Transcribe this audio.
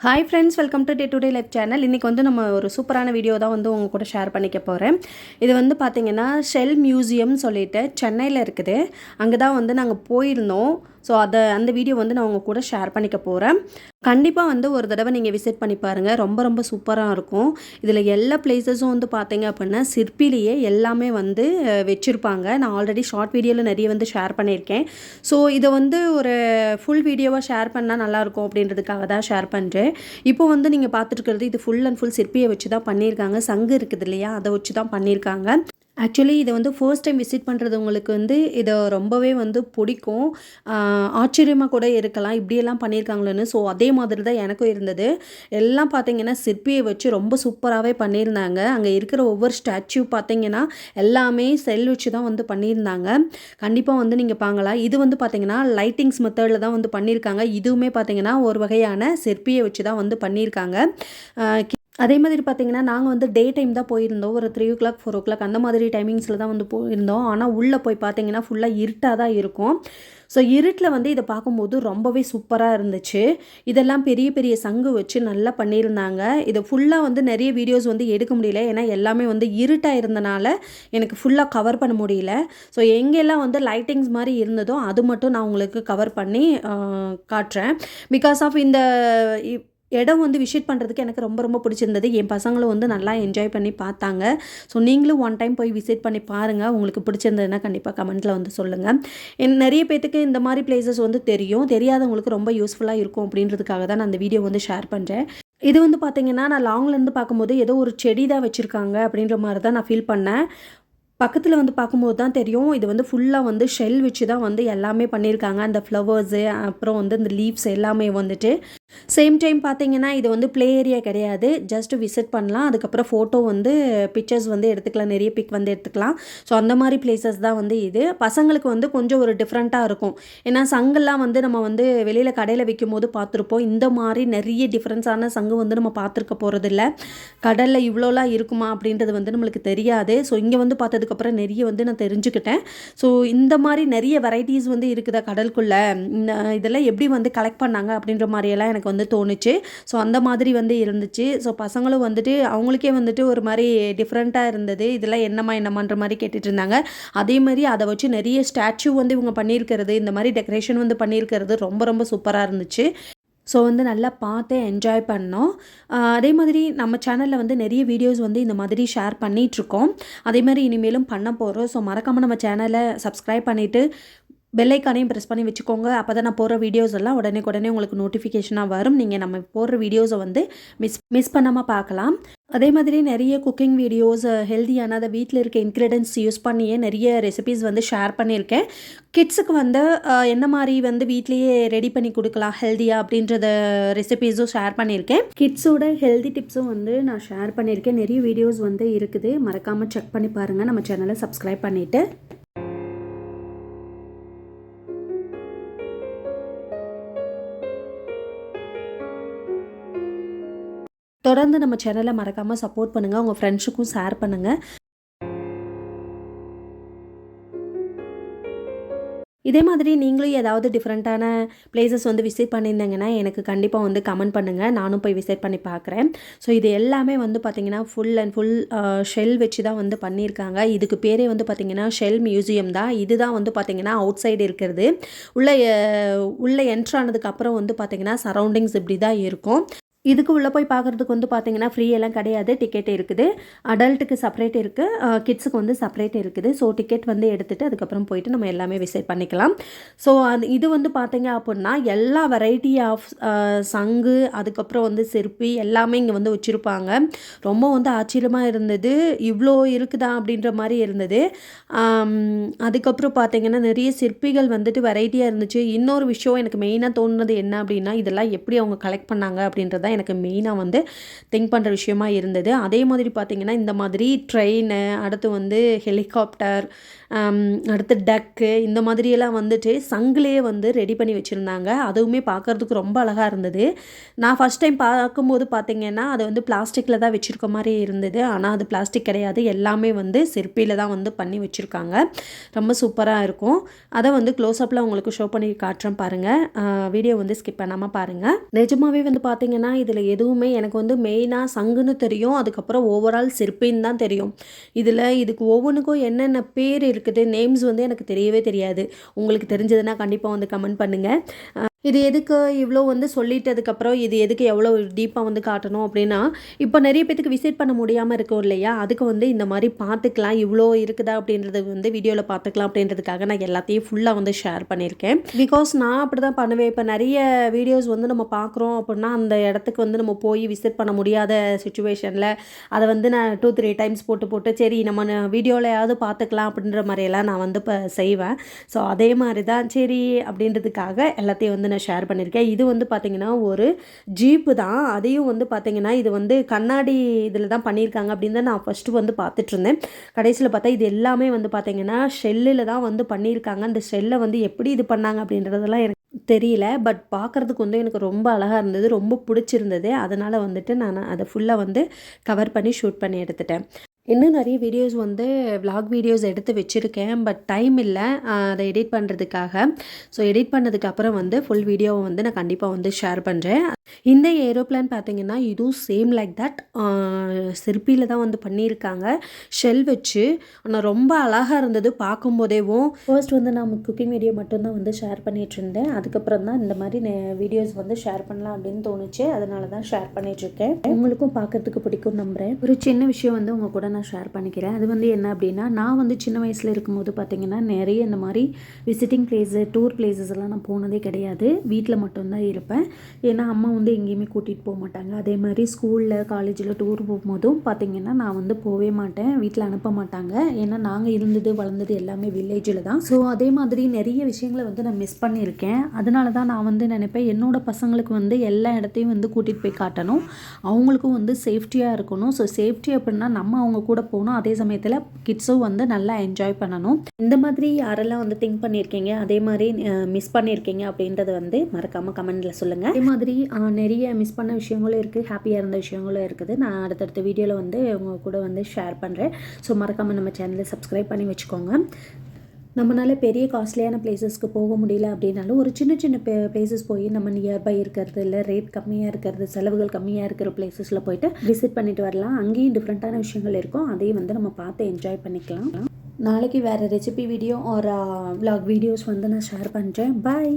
Hi friends welcome to day to day life channel இன்றைக்கி வந்து நம்ம ஒரு சூப்பரான வீடியோ தான் வந்து உங்கள் கூட ஷேர் பண்ணிக்க போகிறேன் இது வந்து பார்த்திங்கன்னா ஷெல் மியூசியம் சொல்லிட்டு சென்னையில் இருக்குது. அங்கே தான் வந்து நாங்கள் போயிருந்தோம். ஸோ அதை அந்த வீடியோ வந்து நான் உங்கள் கூட ஷேர் பண்ணிக்க போகிறேன் கண்டிப்பாக வந்து ஒரு தடவை நீங்கள் விசிட் பண்ணி பாருங்கள் ரொம்ப ரொம்ப சூப்பராக இருக்கும். இதில் எல்லா பிளேசஸும் வந்து பார்த்தீங்க அப்படின்னா சிற்பிலேயே எல்லாமே வந்து வச்சுருப்பாங்க. நான் ஆல்ரெடி ஷார்ட் வீடியோவில் நிறைய வந்து ஷேர் பண்ணியிருக்கேன். ஸோ இதை வந்து ஒரு ஃபுல் வீடியோவாக ஷேர் பண்ணால் நல்லாயிருக்கும் அப்படின்றதுக்காக தான் ஷேர் பண்ணுறேன் இப்போ வந்து நீங்கள் பார்த்துட்டு இது ஃபுல் அண்ட் ஃபுல் சிற்பியை வச்சு தான் பண்ணியிருக்காங்க. சங்கு இருக்குது இல்லையா? அதை வச்சு தான் பண்ணியிருக்காங்க. ஆக்சுவலி இதை வந்து ஃபர்ஸ்ட் டைம் விசிட் பண்ணுறவங்களுக்கு வந்து இதை ரொம்பவே வந்து பிடிக்கும். ஆச்சரியமாக கூட இருக்கலாம். இப்படியெல்லாம் பண்ணியிருக்காங்களேன்னு. ஸோ அதே மாதிரி தான் எனக்கும் இருந்தது. எல்லாம் பார்த்தீங்கன்னா சிற்பியை வச்சு ரொம்ப சூப்பராகவே பண்ணியிருந்தாங்க. அங்கே இருக்கிற ஒவ்வொரு ஸ்டாச்சு பார்த்தீங்கன்னா எல்லாமே செல் வச்சு தான் வந்து பண்ணியிருந்தாங்க. கண்டிப்பாக வந்து நீங்கள் பாங்கலாம் இது வந்து பார்த்தீங்கன்னா லைட்டிங்ஸ் மெத்தடில் தான் வந்து பண்ணியிருக்காங்க. இதுவுமே பார்த்தீங்கன்னா ஒரு வகையான சிற்பியை வச்சு தான் வந்து பண்ணியிருக்காங்க. அதே மாதிரி பார்த்தீங்கன்னா நாங்கள் வந்து டே டைம் தான் போயிருந்தோம். ஒரு three o'clock four o'clock அந்த மாதிரி டைமிங்ஸில் தான் வந்து போயிருந்தோம். ஆனால் உள்ளே போய் பார்த்தீங்கன்னா ஃபுல்லாக இருட்டாக தான் இருக்கும். ஸோ இருட்டில் வந்து இதை பார்க்கும்போது ரொம்பவே சூப்பராக இருந்துச்சு. இதெல்லாம் பெரிய பெரிய சங்கு வச்சு நல்லா பண்ணியிருந்தாங்க. இதை ஃபுல்லாக வந்து நிறைய வீடியோஸ் வந்து எடுக்க முடியல. ஏன்னா எல்லாமே வந்து இருட்டாக இருந்தனால எனக்கு ஃபுல்லாக கவர் பண்ண முடியல. ஸோ எங்கெல்லாம் வந்து லைட்டிங்ஸ் மாதிரி இருந்ததோ அது மட்டும் நான் உங்களுக்கு கவர் பண்ணி காட்டுறேன். பிகாஸ் ஆஃப் இந்த இடம் வந்து விசிட் பண்ணுறதுக்கு எனக்கு ரொம்ப ரொம்ப பிடிச்சிருந்தது. என் பசங்களும் வந்து நல்லா என்ஜாய் பண்ணி பார்த்தாங்க. ஸோ நீங்களும் ஒன் டைம் போய் விசிட் பண்ணி பாருங்கள் உங்களுக்கு பிடிச்சிருந்ததுன்னா கண்டிப்பாக கமெண்ட்டில் வந்து சொல்லுங்கள் என் நிறைய பேர்த்துக்கு இந்த மாதிரி பிளேசஸ் வந்து தெரியும். தெரியாதவங்களுக்கு ரொம்ப யூஸ்ஃபுல்லாக இருக்கும் அப்படின்றதுக்காக தான் நான் அந்த வீடியோ வந்து ஷேர் பண்ணுறேன் இது வந்து பார்த்தீங்கன்னா நான் லாங்லேருந்து பார்க்கும்போது ஏதோ ஒரு செடி தான் வச்சுருக்காங்க அப்படின்ற மாதிரி தான் நான் ஃபீல் பண்ணேன். பக்கத்தில் வந்து பார்க்கும்போது தான் தெரியும். இது வந்து ஃபுல்லாக வந்து ஷெல் வச்சு தான் வந்து எல்லாமே பண்ணியிருக்காங்க. அந்த ஃப்ளவர்ஸு அப்புறம் வந்து இந்த லீவ்ஸ் எல்லாமே வந்துட்டு. சேம் டைம் பார்த்தீங்கன்னா இது வந்து ப்ளே ஏரியா கிடையாது. ஜஸ்ட் விசிட் பண்ணலாம். அதுக்கப்புறம் ஃபோட்டோ வந்து பிக்சர்ஸ் வந்து எடுத்துக்கலாம். நிறைய பிக் வந்து எடுத்துக்கலாம். ஸோ அந்த மாதிரி பிளேசஸ் தான் வந்து இது. பசங்களுக்கு வந்து கொஞ்சம் ஒரு டிஃப்ரெண்ட்டாக இருக்கும். ஏன்னா சங்கெல்லாம் வந்து நம்ம வந்து வெளியில் கடையில் விற்கும் போது பார்த்துருப்போம். இந்த மாதிரி நிறைய டிஃப்ரென்ஸான சங்கு வந்து நம்ம பார்த்துருக்க போகிறதில்ல கடலில் இவ்வளோலாம் இருக்குமா அப்படின்றது வந்து நம்மளுக்கு தெரியாது. ஸோ இங்கே வந்து பார்த்ததுக்கப்புறம் நிறைய வந்து நான் தெரிஞ்சுக்கிட்டேன். ஸோ இந்த மாதிரி நிறைய வெரைட்டிஸ் வந்து இருக்குதா கடலுக்குள்ளே இதெல்லாம் எப்படி வந்து கலெக்ட் பண்ணாங்க அப்படின்ற மாதிரியெல்லாம் எனக்கு வந்து தோணுச்சு. ஸோ அந்த மாதிரி வந்து இருந்துச்சு. ஸோ பசங்களும் வந்துட்டு அவங்களுக்கே வந்துட்டு ஒரு மாதிரி டிஃப்ரெண்ட்டாக இருந்தது. இதெல்லாம் என்னம்மா என்னம்மான்ற மாதிரி கேட்டுட்டு இருந்தாங்க. அதே மாதிரி அதை வச்சு நிறைய ஸ்டாச்சு வந்து இவங்க பண்ணியிருக்கிறது இந்த மாதிரி டெக்கரேஷன் வந்து பண்ணியிருக்கிறது ரொம்ப ரொம்ப சூப்பராக இருந்துச்சு. ஸோ வந்து நல்லா பார்த்து என்ஜாய் பண்ணோம். அதே மாதிரி நம்ம சேனலில் வந்து நிறைய வீடியோஸ் வந்து இந்த மாதிரி ஷேர் பண்ணிகிட்ருக்கோம் அதே மாதிரி இனிமேலும் பண்ண போகிறோம் ஸோ மறக்காமல் நம்ம சேனலை சப்ஸ்கிரைப் பண்ணிவிட்டு பெல்லைக்கானையும் ப்ரெஸ் பண்ணி வச்சுக்கோங்க. அப்போ தான் நான் போடுற வீடியோஸ் எல்லாம் உடனே உடனே உங்களுக்கு நோட்டிஃபிகேஷனாக வரும். நீங்கள் நம்ம போடுற வீடியோஸை வந்து மிஸ் மிஸ் பண்ணாமல் பார்க்கலாம். அதே மாதிரி நிறைய குக்கிங் வீடியோஸ் ஹெல்த்தியான அதை வீட்டில் இருக்க இன்க்ரீடியன்ஸ் யூஸ் பண்ணியே நிறைய ரெசிபிஸ் வந்து ஷேர் பண்ணியிருக்கேன். கிட்ஸுக்கு வந்து என்ன மாதிரி வந்து வீட்லேயே ரெடி பண்ணி கொடுக்கலாம் ஹெல்த்தியாக அப்படின்றத ரெசிபீஸும் ஷேர் பண்ணியிருக்கேன். கிட்ஸோட ஹெல்தி டிப்ஸும் வந்து நான் ஷேர் பண்ணியிருக்கேன். நிறைய வீடியோஸ் வந்து இருக்குது. மறக்காமல் செக் பண்ணி பாருங்கள் நம்ம சேனலை சப்ஸ்கிரைப் பண்ணிவிட்டு தொடர்ந்து நம்ம சேனலை மறக்காமல் சப்போர்ட் பண்ணுங்கள் உங்கள் ஃப்ரெண்ட்ஸுக்கும் ஷேர் பண்ணுங்கள் இதே மாதிரி நீங்களும் ஏதாவது டிஃப்ரெண்ட்டான பிளேசஸ் வந்து விசிட் பண்ணியிருந்தீங்கன்னா எனக்கு கண்டிப்பாக வந்து கமெண்ட் பண்ணுங்கள் நானும் போய் விசிட் பண்ணி பார்க்குறேன். ஸோ இது எல்லாமே வந்து பார்த்திங்கன்னா ஃபுல் அண்ட் ஃபுல் ஷெல் வச்சு தான் வந்து பண்ணியிருக்காங்க. இதுக்கு பேரே வந்து பார்த்திங்கன்னா ஷெல் மியூசியம் தான். இதுதான் வந்து பார்த்திங்கன்னா அவுட் சைடு இருக்கிறது. உள்ளே உள்ளே என்ட்ரானதுக்கப்புறம் வந்து பார்த்திங்கன்னா சரௌண்டிங்ஸ் இப்படி தான் இருக்கும். இதுக்கு உள்ளே போய் பார்க்குறதுக்கு வந்து பார்த்தீங்கன்னா ஃப்ரீ எல்லாம் கிடையாது. டிக்கெட் இருக்குது. அடல்ட்டுக்கு செப்பரேட் இருக்குது கிட்ஸுக்கு வந்து செப்பரேட் இருக்குது. ஸோ டிக்கெட் வந்து எடுத்துகிட்டு அதுக்கப்புறம் போயிட்டு நம்ம எல்லாமே விசிட் பண்ணிக்கலாம். ஸோ அது இது வந்து பார்த்தீங்க அப்படின்னா எல்லா வெரைட்டி ஆஃப் சங்கு அதுக்கப்புறம் வந்து சிற்பி எல்லாமே இங்கே வந்து வச்சுருப்பாங்க. ரொம்ப வந்து ஆச்சரியமாக இருந்தது. இவ்வளோ இருக்குதா அப்படின்ற மாதிரி இருந்தது. அதுக்கப்புறம் பார்த்தீங்கன்னா நிறைய சிற்பிகள் வந்துட்டு வெரைட்டியாக இருந்துச்சு. இன்னொரு விஷயம் எனக்கு மெயினாக தோணுனது என்ன அப்படின்னா இதெல்லாம் எப்படி அவங்க கலெக்ட் பண்ணாங்க அப்படின்றத எனக்கு மெயினாக வந்து திங்க் பண்ணுற விஷயமா இருந்தது. அதே மாதிரி பார்த்திங்கன்னா இந்த மாதிரி ட்ரெயின் அடுத்து வந்து ஹெலிகாப்டர் அடுத்து டக்கு இந்த மாதிரியெல்லாம் வந்துட்டு சங்கிலே வந்து ரெடி பண்ணி வச்சுருந்தாங்க. அதுவுமே பார்க்குறதுக்கு ரொம்ப அழகாக இருந்தது. நான் ஃபஸ்ட் டைம் பார்க்கும்போது பார்த்திங்கன்னா அது வந்து பிளாஸ்டிக்கில் தான் வச்சுருக்க மாதிரி இருந்தது. ஆனால் அது பிளாஸ்டிக் கிடையாது. எல்லாமே வந்து சிற்பியில் தான் வந்து பண்ணி வச்சுருக்காங்க. ரொம்ப சூப்பராக இருக்கும். அதை வந்து க்ளோஸ்அப்பில் உங்களுக்கு ஷோ பண்ணி காட்டுறேன் பாருங்கள் வீடியோ வந்து ஸ்கிப் பண்ணாமல் பாருங்கள் நிஜமாகவே வந்து பார்த்திங்கன்னா இதில் எதுவுமே எனக்கு வந்து மெயினாக சங்குன்னு தெரியும். அதுக்கப்புறம் ஓவரால் சிற்பின்னு தான் தெரியும். இதில் இதுக்கு ஒவ்வொன்றுக்கும் என்னென்ன பேர் இருக்குது நேம்ஸ் வந்து எனக்கு தெரியவே தெரியாது. உங்களுக்கு தெரிஞ்சதுன்னா கண்டிப்பாக வந்து கமெண்ட் பண்ணுங்கள் இது எதுக்கு இவ்வளோ வந்து சொல்லிட்டதுக்கப்புறம் இது எதுக்கு எவ்வளோ டீப்பாக வந்து காட்டணும் அப்படின்னா இப்போ நிறைய பேத்துக்கு விசிட் பண்ண முடியாமல் இருக்கும் இல்லையா? அதுக்கு வந்து இந்த மாதிரி பார்த்துக்கலாம் இவ்வளோ இருக்குதா அப்படின்றது வந்து வீடியோவில் பார்த்துக்கலாம் அப்படின்றதுக்காக நான் எல்லாத்தையும் ஃபுல்லாக வந்து ஷேர் பண்ணியிருக்கேன். பிகாஸ் நான் அப்படி தான் பண்ணுவேன். இப்போ நிறைய வீடியோஸ் வந்து நம்ம பார்க்குறோம் அப்படின்னா அந்த இடத்துக்கு வந்து நம்ம போய் விசிட் பண்ண முடியாத சுச்சுவேஷனில் அதை வந்து நான் டூ த்ரீ டைம்ஸ் போட்டு போட்டு சரி நம்ம வீடியோலையாவது பார்த்துக்கலாம் அப்படின்ற மாதிரியெல்லாம் நான் வந்து இப்போ செய்வேன். ஸோ அதே மாதிரி தான் சரி அப்படின்றதுக்காக எல்லாத்தையும் வந்து நான் ஷேர் பண்ணியிருக்கேன் இது வந்து பார்த்திங்கன்னா ஒரு ஜீப்பு தான். அதையும் வந்து பார்த்திங்கன்னா இது வந்து கண்ணாடி இதில் தான் பண்ணியிருக்காங்க அப்படின்னு தான் நான் ஃபஸ்ட்டு வந்து பார்த்துட்ருந்தேன் கடைசியில் பார்த்தா இது எல்லாமே வந்து பார்த்திங்கன்னா ஷெல்லில் தான் வந்து பண்ணியிருக்காங்க. அந்த ஷெல்லை வந்து எப்படி இது பண்ணாங்க அப்படின்றதெல்லாம் எனக்கு தெரியல. பட் பார்க்குறதுக்கு வந்து எனக்கு ரொம்ப அழகாக இருந்தது. ரொம்ப பிடிச்சிருந்தது. அதனால் வந்துட்டு நான் அதை ஃபுல்லாக வந்து கவர் பண்ணி ஷூட் பண்ணி எடுத்துட்டேன். இன்னும் நிறைய வீடியோஸ் வந்து விலாக் வீடியோஸ் எடுத்து வச்சுருக்கேன் பட் டைம் இல்லை. அதை எடிட் பண்ணுறதுக்காக ஸோ எடிட் பண்ணதுக்கப்புறம் வந்து ஃபுல் வீடியோவை வந்து நான் கண்டிப்பாக வந்து ஷேர் பண்ணுறேன் இந்த ஏரோப்ளான் பார்த்தீங்கன்னா இதுவும் சேம் லைக் தட் சிற்பியில் தான் வந்து பண்ணியிருக்காங்க. ஷெல் வச்சு. ஆனால் ரொம்ப அழகாக இருந்தது பார்க்கும்போதேவும். ஃபர்ஸ்ட் வந்து நான் குக்கிங் வீடியோ மட்டும்தான் வந்து ஷேர் பண்ணிகிட்ருந்தேன் இருந்தேன். அதுக்கப்புறம் தான் இந்த மாதிரி வீடியோஸ் வந்து ஷேர் பண்ணலாம் அப்படின்னு தோணுச்சு. அதனால தான் ஷேர் பண்ணிகிட்ருக்கேன் உங்களுக்கும் பார்க்கறதுக்கு பிடிக்கும் நம்புகிறேன் ஒரு சின்ன விஷயம் வந்து உங்கள் கூட நான் ஷேர் பண்ணிக்கிறேன். அது வந்து என்ன அப்படின்னா நான் வந்து சின்ன வயசில் இருக்கும்போது பார்த்தீங்கன்னா நிறைய இந்த மாதிரி விசிட்டிங் பிளேஸு டூர் பிளேசஸ் எல்லாம் நான் போனதே கிடையாது. வீட்டில் மட்டும்தான் இருப்பேன். ஏன்னா அம்மா வந்து எங்கேயுமே கூட்டிகிட்டு போக மாட்டாங்க. அதே மாதிரி ஸ்கூலில் காலேஜில் டூர் போகும்போதும் பார்த்தீங்கன்னா நான் வந்து போகவே மாட்டேன். வீட்டில் அனுப்ப மாட்டாங்க. ஏன்னா நாங்கள் இருந்தது வளர்ந்தது எல்லாமே வில்லேஜில் தான். ஸோ அதே மாதிரி நிறைய விஷயங்களை வந்து நான் மிஸ் பண்ணியிருக்கேன். அதனால தான் நான் வந்து நினைப்பேன் என்னோட பசங்களுக்கு வந்து எல்லா இடத்தையும் வந்து கூட்டிகிட்டு போய் காட்டணும். அவங்களுக்கும் வந்து சேஃப்டியாக இருக்கணும். ஸோ சேஃப்டி அப்படின்னா நம்ம அவங்க கூட போகணும். அதே சமயத்தில் கிட்ஸும் வந்து நல்லா என்ஜாய் பண்ணணும். இந்த மாதிரி யாரெல்லாம் வந்து திங்க் பண்ணியிருக்கீங்க அதே மாதிரி மிஸ் பண்ணியிருக்கீங்க அப்படின்றத வந்து மறக்காமல் கமெண்டில் சொல்லுங்கள் அதே மாதிரி நிறைய மிஸ் பண்ண விஷயங்களும் இருக்குது ஹாப்பியாக இருந்த விஷயங்களும் இருக்குது. நான் அடுத்தடுத்த வீடியோவில் வந்து உங்கள் கூட வந்து ஷேர் பண்ணுறேன் ஸோ மறக்காமல் நம்ம சேனலை சப்ஸ்கிரைப் பண்ணி வச்சுக்கோங்க. நம்மளால் பெரிய காஸ்ட்லியான பிளேசஸ்க்கு போக முடியல அப்படின்னாலும் ஒரு சின்ன சின்ன பிளேசஸ் போய் நம்ம நியர்பை இருக்கிறது இல்லை ரேட் கம்மியாக இருக்கிறது செலவுகள் கம்மியாக இருக்கிற பிளேசஸில் போயிட்டு விசிட் பண்ணிட்டு வரலாம். அங்கேயும் டிஃப்ரெண்ட்டான விஷயங்கள் இருக்கும். அதையும் வந்து நம்ம பார்த்து என்ஜாய் பண்ணிக்கலாம். நாளைக்கு வேறு ரெசிபி வீடியோ ஒரு விலாக் வீடியோஸ் வந்து நான் ஷேர் பண்ணுறேன் பாய்